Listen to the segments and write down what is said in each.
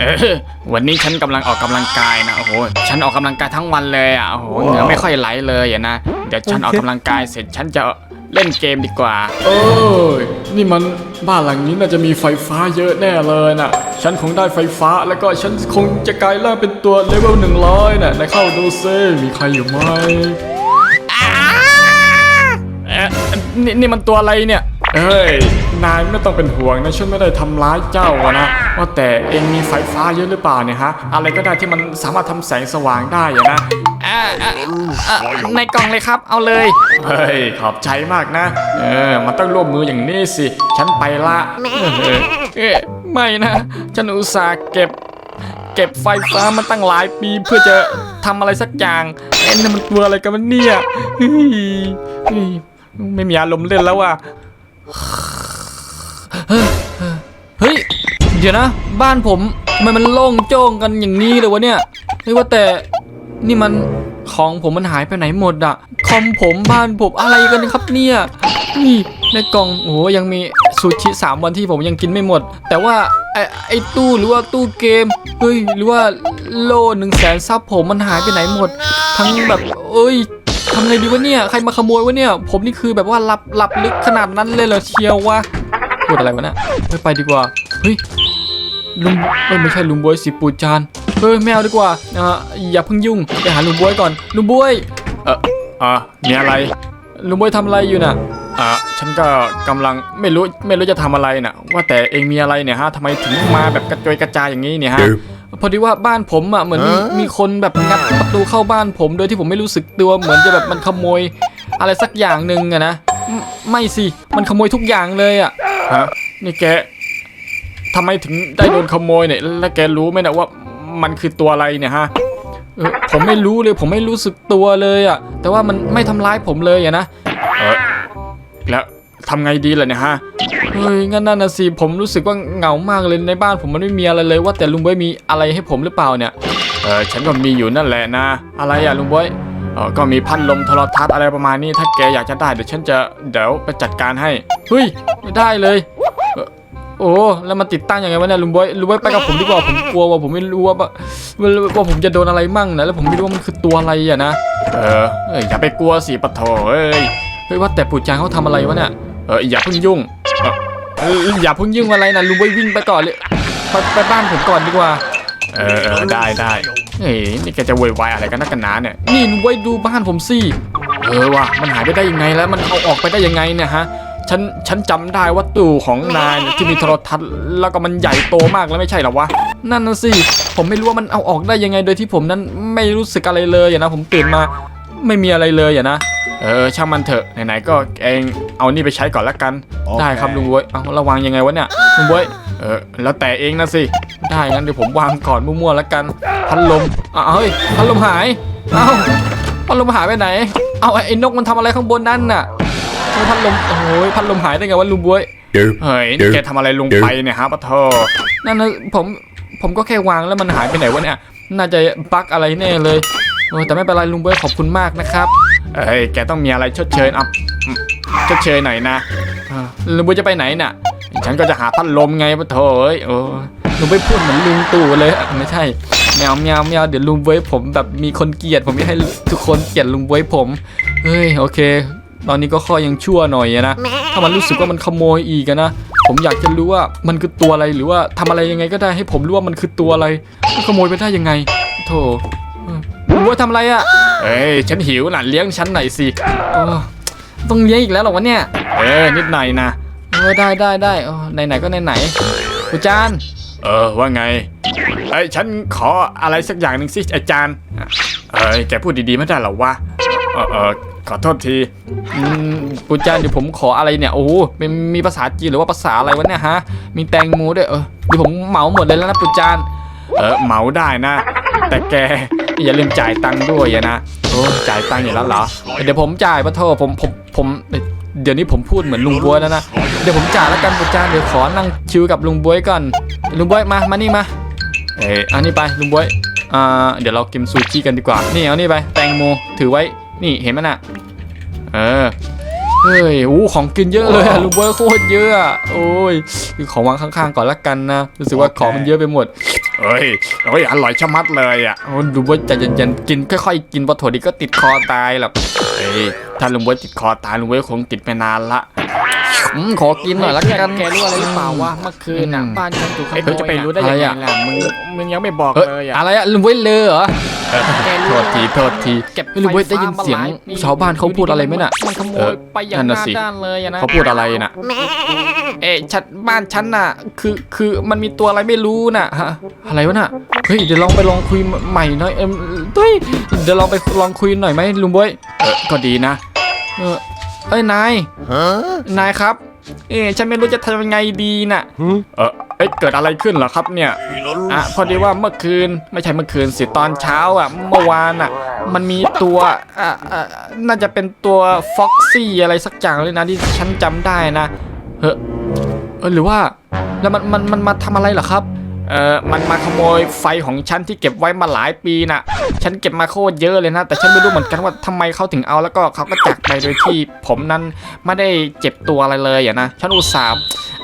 เออวันนี้ฉันกำลังออกกำลังกายนะโอ้โหฉันออกกำลังกายทั้งวันเลยอะโอ้โหเหงื่อไม่ค่อยไหลเลยอะนะเดี๋ยวฉันออกกำลังกายเสร็จฉันจะเล่นเกมดีกว่า เอ้ยนี่มันบ้านหลังนี้น่าจะมีไฟฟ้าเยอะแน่เลยน่ะ ฉันคงได้ไฟฟ้าแล้วก็ฉันคงจะกลายร่างเป็นตัวเลเวลหนึ่งร้อยน่ะนายเข้าดูซิมีใครอยู่ไหมเอ๊ะนี่นี่มันตัวอะไรเนี่ย เอ้ย นายไม่ต้องเป็นห่วงนะฉันไม่ได้ทำร้ายเจ้าอะนะ ว่าแต่เองมีไฟฟ้าเยอะหรือเปล่าเนี่ยฮะ อะไรก็ได้ที่มันสามารถทำแสงสว่างได้อะนะอ่าอ่าอ่าในกล่องเลยครับ เอาเลย เฮ้ย ขอบใจมากนะ เออ มันต้องร่วมมืออย่างนี้สิ ฉันไปละเออเอ๊ะไม่นะ ฉันอุตส่าห์เก็บ เก็บไฟฟ้ามันตั้งหลายปีเพื่อจะทำอะไรสักอย่างเอ็นนี่มันตัวอะไรกันวะเนี่ยเฮ้ยเฮ้ยไม่มีอารมณ์เล่นแล้วว่ะ เฮ้ย เดี๋ยวนะ บ้านผมทำไมมันโล่งโจ้งกันอย่างนี้เลยวะเนี่ยเรียกว่าแต่นี่มันของผมมันหายไปไหนหมดอะคอมผมบ้านผมอะไรกันครับเนี่ยนี่ในกล่องโอ้โหยังมีซูชิสามวันที่ผมยังกินไม่หมด แต่ว่าไอ้ไอ้ตู้หรือว่าตู้เกมเฮ้ยหรือว่าโล่หนึ่งแสนซับผมมันหายไปไหนหมด ทั้งแบบเอ้ย ทำไงดีวะเนี่ย ใครมาขโมยวะเนี่ย ผมนี่คือแบบว่าหลับหลับลึกขนาดนั้นเลยเหรอเชียววะพูดอะไรวะเนี่ยไม่ไปดีกว่า เฮ้ยลุงเอ้ยไม่ใช่ลุงบวยสิปูจานเฮ้ยไม่เอาดีกว่าอ่าอย่าเพิ่งยุ่งไปหาลุงบวยก่อน ลุงบวย เอออะมีอะไร ลุงบวยทำอะไรอยู่น่ะอะฉันก็กำลังไม่รู้ไม่รู้จะทำอะไรน่ะ ว่าแต่เองมีอะไรเนี่ยฮะทำไมถึงมาแบบกระจุยกระจายอย่างนี้เนี่ยฮะ พอดีว่าบ้านผมอะเหมือนมีมีคนแบบงัดประตูเข้าบ้านผม โดยที่ผมไม่รู้สึกตัวเหมือนจะแบบมันขโมย อะไรสักอย่างหนึ่งอะนะไม่ไม่สิมันขโมยทุกอย่างเลยอะฮะนี่แกทำไมถึงได้โดนขโมยเนี่ยแล้วแกรู้ไหมนะว่ามันคือตัวอะไรเนี่ยฮะเออผมไม่รู้เลย ผมไม่รู้สึกตัวเลยอะแต่ว่ามันไม่ทำร้ายผมเลยอะนะเออแล้ว ทำไงดีล่ะเนี่ยฮะเฮ้ยงั้นนั่นนะสิผมรู้สึกว่าเหงามากเลยในบ้านผมมันไม่มีอะไรเลยว่าแต่ลุงบวยมีอะไรให้ผมหรือเปล่าเนี่ยเออฉันก็มีอยู่นั่นแหละนะ อะไรอะลุงบวยเออก็มีพัดลมโทรทัศน์อะไรประมาณนี้ ถ้าแกอยากจะได้เดี๋ยวฉันจะเดี๋ยวไปจัดการให้เฮ้ยไม่ได้เลยโอ้แล้วมันติดตั้งยังไงวะเนี่ยลุงบวยลุงบวยไปกับผมดีกว่าผมกลัวว่าผมไม่รู้ว่าว่าว่าผมจะโดนอะไรมั่งนะแล้วผมไม่รู้ว่ามันคือตัวอะไรอะนะเอออย่าไปกลัวสิปะโถเอ้ยเฮ้ยว่าแต่ปู่จางเขาทำอะไรวะเนี่ย เอออย่าเพิ่งยุ่งเอออย่าเพิ่งยุ่งอะไรนะลุงบวยวิ่งไปก่อนเลยไปไปบ้านผมก่อนดีกว่า เออเออได้ได้เฮ้ยนี่แกจะโวยวายอะไรกันนักกันหนาเนี่ยนี่ลุงบวยดูบ้านผมสิเออว่ะมันหายไปได้ยังไงแล้วมันเอาออกไปได้ยังไงเนี่ยฮะฉันฉันจำได้ว่าตู้ของนายเนี่ยที่มีโทรทัศน์แล้วก็มันใหญ่โตมากแล้วไม่ใช่หรอวะนั่นน่ะสิผมไม่รู้ว่ามันเอาออกได้ยังไงโดยที่ผมนั้นไม่รู้สึกอะไรเลยอะนะผมตื่นมา ไม่มีอะไรเลยอะนะ เออช่างมันเถอะไหนๆก็เองเอานี่ไปใช้ก่อนละกันได้ครับลุงบวยเอาระวังยังไงวะเนี่ยลุงบวยเออแล้วแต่เองนะสิได้งั้นเดี๋ยวผมวางก่อนมั่วๆแล้วกันพัดลมอ้าวเฮ้ยพัดลมหายเอ้าพัดลมหายไปไหน เอาไอ้ไอ้นกมันทำอะไรข้างบนนั่นน่ะเฮ้ยพัดลมโอ้ยพัดลมหายได้ไงวะลุงบวยเฮ้ยนี่แกทำอะไรลงไปเนี่ยฮะปะโทนั่นนะผมผมก็แค่วางแล้วมันหายไปไหนวะเนี่ย น่าจะบั๊กอะไรแน่เลย โอ้แต่ไม่เป็นไรลุงเบวยขอบคุณมากนะครับ เอ้ยแกต้องมีอะไรชดเชยอะชดเชยหน่อยนะลุงเบวยจะไปไหนน่ะ ฉันก็จะหาพัดลมไงปะโทเอ้ยโอ้ลุงบวยพูดเหมือนลุงตู่เลยไม่ใช่แมวแมวแมวเดี๋ยวลุงบวยผมแบบมีคนเกลียดผมไม่ให้ทุกคนเกลียดลุงบวยผมเฮ้ยโอเค ตอนนี้ก็ข้อยังชั่วหน่อยนะถ้ามันรู้สึกว่ามันขโมยอีกนะผมอยากจะรู้ว่ามันคือตัวอะไรหรือว่าทำอะไรยังไงก็ได้ให้ผมรู้ว่ามันคือตัวอะไรขโมยไปได้ยังไงโธ่ เออลุงบวยทำอะไรอะเอ้ยฉันหิวน่ะเลี้ยงฉันหน่อยสิโอ้ต้องเลี้ยงอีกแล้วเหรอวะเนี่ย เออนิดหน่อยนะเออได้ได้ได้เออไหนๆก็ไหนๆคุณจานเออว่าไงเอ้ยฉันขออะไรสักอย่างหนึ่งสิอาจารย์เอ้ยแกพูดดีๆไม่ได้เหรอวะเออเออขอโทษทีอืมคุณจานเดี๋ยวผมขออะไรเนี่ย โอ้โหเป็นมีภาษาจีนหรือว่าภาษาอะไรวะเนี่ยฮะ มีแตงโมด้วย เออเดี๋ยวผมเหมาหมดเลยแล้วนะปุจาน เออเหมาได้นะ แต่แก อย่าลืมจ่ายตังค์ด้วยนะโอ้จ่ายตังค์อยู่แล้วเหรอ เดี๋ยวผมจ่ายปะโทผมผมผมเดี๋ยวนี้ผมพูดเหมือนลุงบวยแล้วนะ เดี๋ยวผมจ่ายแล้วกันปุจานเดี๋ยวขอนั่งชิวกับลุงบวยก่อน ลุงบวยมา มานี่มา เอออันนี้ไปลุงบวยอ่าเดี๋ยวเรากินซูชิกันดีกว่า นี่เอานี่ไป แตงโมถือไว้ นี่เห็นไหมน่ะ เออ เฮ้ยอู้ของกินเยอะเลยลุงบวยโคตรเยอะ โอ้ย ของวางข้างๆก่อนละกันนะ รู้สึกว่าของมันเยอะไปหมด เฮ้ยเฮ้ยอร่อยชะมัดเลยอะโอ้ลุงบวยใจเย็นๆกินค่อยๆกินพอถั่วดีก็ติดคอตายหรอกเฮ้ยถ้าลุงบวยติดคอตายลุงบวยคงติดไปนานละอืมขอกินหน่อยละกันแกรู้อะไรหรือเปล่าวะเมื่อคืนน่ะบ้านฉันถูกขโมยเฮ้ยจะไปรู้ได้ยังไงอะไรล่ะอะมึงมึงยังไม่บอกเอ้ยเลยอะอะไรอะลุงบวยเลอเหรอแก โทรู้ษทีโทษทีเก็บไม่รู้เว้ยได้ยินเสียงชาวบ้านเขาพูดอะไรไหมน่ะมันขโมเอยอไปอย่างนั่นหน่ะน้าสิด้านเลยอะนะเขาพูดอะไรน่ะเอ๊ะชัดบ้านฉันน่ะ คือคือมันมีตัวอะไรไม่รู้น่ะฮะอะไรวะน่ะเฮ้ยเดี๋ยวลองไปลองคุยใหม่หน่อยเอ็มตุ้ยเดี๋ยวลองไปลองคุยหน่อยไหมลุงบวยเออก็ดีนะเออเอ้ยนายนายครับ เอ๊ะฉันไม่รู้จะทำยังไงดีน่ะเออ เอ้ยเกิดอะไรขึ้นเหรอครับเนี่ยอะพอดีว่าเมื่อคืนไม่ใช่เมื่อคืนสิตอนเช้าอะเมื่อวานอะ มันมีตัวอะอะน่าจะเป็นตัวฟ็อกซี่อะไรสักอย่างเลยนะที่ฉันจำได้นะเฮ้อเออหรือว่าแล้วมันมันมันมาทำอะไรเหรอครับเออมันมาขโมยไฟของฉันที่เก็บไว้มาหลายปีน่ะฉันเก็บมาโคตรเยอะเลยนะ แต่ฉันไม่รู้เหมือนกันว่าทำไมเขาถึงเอาแล้วก็เขาก็จากไปโดยที่ผมนั้นไม่ได้เจ็บตัวอะไรเลยอะนะ ฉันอุตส่าห์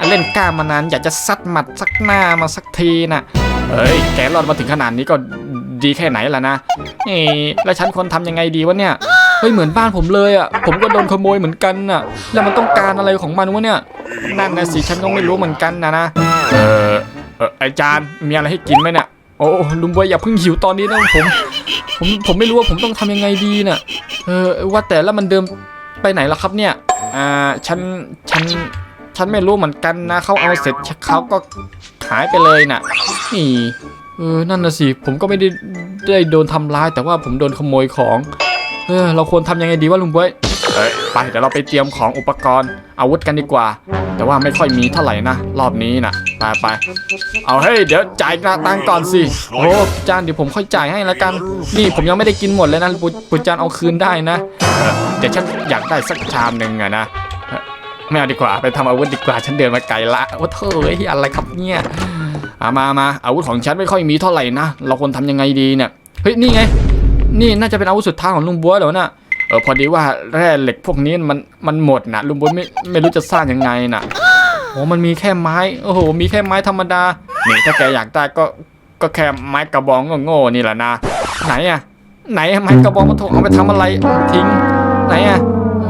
เล่นกล้ามานานอยากจะซัดหมัดสักหน้ามาสักทีน่ะเฮ้ยแกรอดมาถึงขนาดนี้ก็ดีแค่ไหนล่ะนะเอ้แล้วฉันควรทำยังไงดีวะเนี่ยเฮ้ยเหมือนบ้านผมเลยอะผมก็โดนขโมยเหมือนกันน่ะ แล้วมันต้องการอะไรของมันวะเนี่ยนั่นนะสิฉันก็ไม่รู้เหมือนกันนะนะเออเออไอาจารย์มีอะไรให้กินไหมเนี่ยโอ้ลุงบอยอย่าเพิ่งหิวตอนนี้นะผม ผมผมไม่รู้ว่าผมต้องทำยังไงดีน่ะเออว่าแต่แล้วมันเดิมไปไหนล่ะครับเนี่ยอ่าฉันฉัน ฉันไม่รู้เหมือนกันนะเขาเอาเสร็จเขาก็หายไปเลยน่ะ นี่เออนั่นน่ะสิผมก็ไม่ได้ได้โดนทำร้ายแต่ว่าผมโดนขโมยของ เออเราควรทำยังไงดีวะลุงบอยเอ้ยไปเดี๋ยวเราไปเตรียมของอุปกรณ์อาวุธกันดีกว่า แต่ว่าไม่ค่อยมีเท่าไหร่นะรอบนี้นะไปไปเอาเฮ้ยเดี๋ยวจ่ายหน้าตังก่อนสิโอ้จานเดี๋ยวผมค่อยจ่ายให้ละกัน นี่ผมยังไม่ได้กินหมดเลยนะปุปุจานเอาคืนได้นะเดี๋ยวฉันอยากได้สักชามหนึ่งอะนะ ไม่เอาดีกว่าไปทำอาวุธดีกว่าฉันเดินมาไกลละโอ้เธอเฮ้อะไรครับเนี่ยเอามามาอาวุธของฉันไม่ค่อยมีเท่าไหร่นะเราควรทำยังไงดีเนี่ยเฮ้ยนี่ไง นี่น่าจะเป็นอาวุธสุดท้ายของลุงบัวแล้วนะเออพอดีว่าแร่เหล็กพวกนี้มันมันหมดนะลุงบุญไม่ไม่รู้จะสร้างยังไงนะโอ้มันมีแค่ไม้โอ้โหมีแค่ไม้ธรรมดานี่ถ้าแกอยากได้ก็ก็แค่ไม้กระบองโง่ๆนี่แหละนะไหนอะไหนไม้กระบอกมาถูกเอาไปทำอะไรทิ้งไหนอะ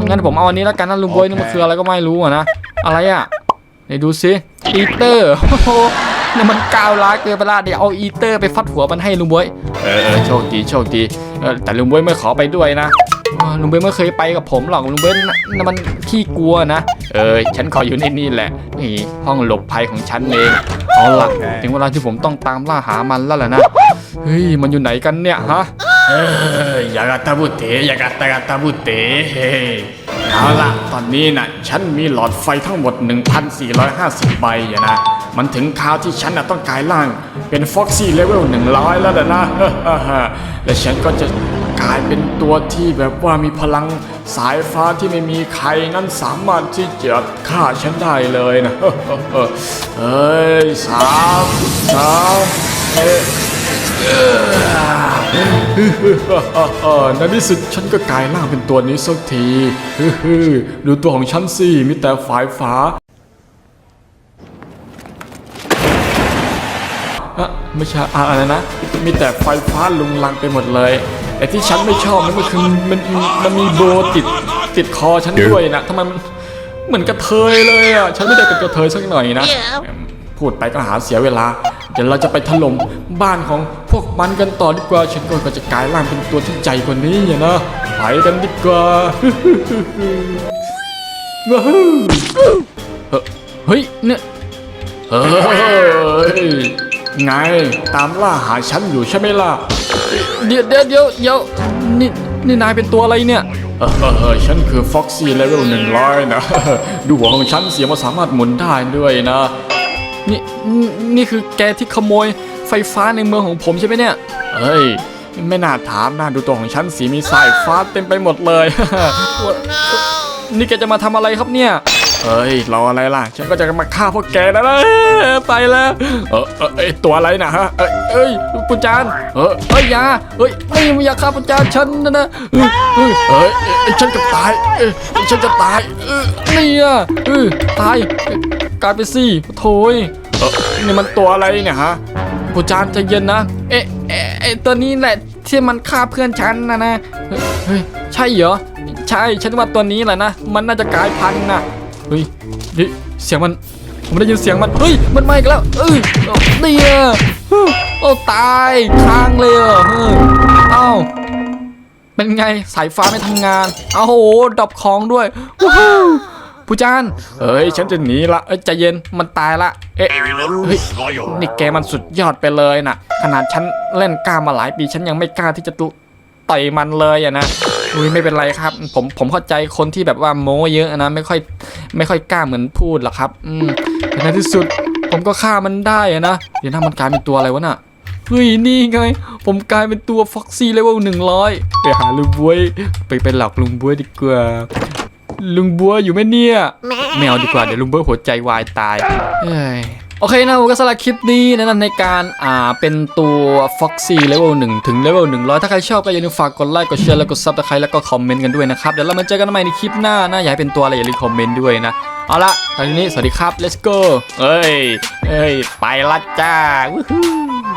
งั้นผมเอาอันนี้แล้วกันนะลุงบวยนี่มันคืออะไรก็ไม่รู้อะนะ อะไรอะไหนดูซิอีเตอร์โอ้โหนี่มันก้าวร้ายเกินไปละเดี๋ยวเอาอีเตอร์ไปฟัดหัวมันให้ลุงบวยเออเออโชคดีโชคดีเออแต่ลุงบุญไม่ขอไปด้วยนะอ่าลุงเบนไม่เคยไปกับผมหรอกลุงเบนน่ะน่ะมันขี้กลัวนะ เออฉันขออยู่ในนี่แหละนี่ห้องหลบภัยของฉันเองเอาล่ะถึงเวลาที่ผมต้องตามล่าหามันแล้วแหละนะเฮ้ยมันอยู่ไหนกันเนี่ยฮะ เอออย่ากาตาบุเตอย่ากาตากาตาบุเตเฮ้เอาล่ะตอนนี้นะฉันมีหลอดไฟทั้งหมด 1,450 ใบอย่านะ มันถึงคราวที่ฉันนะต้องกลายร่าง เป็นฟ็อกซี่เลเวล100 แล้วนะ และฉันก็จะกลายเป็นตัวที่แบบว่ามีพลังสายฟ้าที่ไม่มีใครนั้นสามารถที่จะฆ่าฉันได้เลยนะ เฮ้ยสามสามเอ๊ะ ในที่สุดฉันก็กลายร่างเป็นตัวนี้สักทีดูตัวของฉันสิมีแต่ฝายฟ้าอะไม่ใช่อะไรนะ มีแต่ไฟฟ้าลุงลังไปหมดเลยไอ้ที่ฉันไม่ชอบนั่นก็คือมันมันมีโบติดติดคอฉันด้วยนะทำไมมันเหมือนกระเทยเลยอะ ฉันไม่ได้เป็นกระเทยสักหน่อยนะ พูดไปก็หาเสียเวลา เดี๋ยวเราจะไปถล่มบ้านของพวกมันกันต่อดีกว่า ฉันก็จะกลายร่างเป็นตัวที่ใหญ่กว่านี้อย่านะไปกันดีกว่าว้าวเฮ้ยเนี่ยเฮ้ยไงตามล่าหาฉันอยู่ใช่ไหมล่ะ เดี๋ยวเดี๋ยวเดี๋ยวเดี๋ยวนี่นี่นายเป็นตัวอะไรเนี่ยเออเออเออฉันคือ Foxy Level 100นะ ดูหัวของฉันเสียมาสามารถหมุนได้ด้วยนะ นี่นี่นี่คือแกที่ขโมยไฟฟ้าในเมืองของผมใช่ไหมเนี่ยเฮ้ย ไม่น่าถามนะดูตัวของฉันสีมีสายฟ้าเต็มไปหมดเลย นี่แกจะมาทำอะไรครับเนี่ยเฮ้ยรออะไรล่ะ ฉันก็จะมาฆ่าพวกแกนะนะไปแล้ว เออเออเอ้ยตัวอะไรนะฮะเอ้ยเอ้ยปุจจานเออเอ้ยอยาเอ้ยนี่มันอยาฆ่าปุจจานฉันนะนะเอ้ยเอ้ยเอ้ยเอ้ยฉันจะตายเอ้ยฉันจะตายเออนี่อะเออตาย กายเป็นสี่โถยเออนี่มันตัวอะไรเนี่ยฮะผู้จานใจเย็นนะ เอ๊ะเอ๊ะเอตัวนี้แหละที่มันฆ่าเพื่อนฉันนะนะ เฮ้ย ใช่เหรอ ใช่ ฉันว่าตัวนี้แหละนะ มันน่าจะกลายพันธุ์นะเฮ้ยเฮ้ยเสียงมัน ผมได้ยินเสียงมัน เฮ้ย มันมาอีกแล้ว เอ้ยเนี่ยโอ้ตายค้างเลยเหรอเฮ้ยเอ้าเป็นไงสายฟ้าไม่ทำงานเอาโหดับของด้วยวู้ฮู้ ผู้จานเอ้ยฉันจะหนีละเอ้ยใจเย็นมันตายละ เอ๊ะเฮ้ยนี่แกมันสุดยอดไปเลยนะขนาดฉันเล่นกล้ามาหลายปีฉันยังไม่กล้าที่จะตุต่อยมันเลยอะนะอุ้ยไม่เป็นไรครับ ผมผมเข้าใจคนที่แบบว่าโม้เยอะนะไม่ค่อยไม่ค่อยกล้าเหมือนพูดหรอกครับ อืมในที่สุดผมก็ฆ่ามันได้อะนะเดี๋ยวนะมันกลายเป็นตัวอะไรวะน่ะเฮ้ยนี่ไง ผมกลายเป็นตัวฟ็อกซี่เลเวลหนึ่งร้อยไปหาลุงบวย ไปเป็นหลอกลุงบวยดีกว่า ลุงบัวอยู่ไหมเนี่ยไม่เอาดีกว่าเดี๋ยวลุงบัวหัวใจวายตายเอ้ยโอเคนะผมก็สำหรับคลิปนี้แนะนำในการอ่าเป็นตัว Foxy Level 1 ถึง Level 100 ถ้าใครชอบก็อย่าลืมฝากกดไลค์กดแชร์แล้วกดซับสไครต์แล้วก็คอมเมนต์กันด้วยนะครับ เดี๋ยวเรามาเจอกันใหม่ในคลิปหน้านะ อยากให้เป็นตัวอะไรอย่าลืมคอมเมนต์ด้วยนะ เอาละตอนนี้สวัสดีครับ let's go เอ้ยเอ้ย ไปละจ้าวู้ฮู้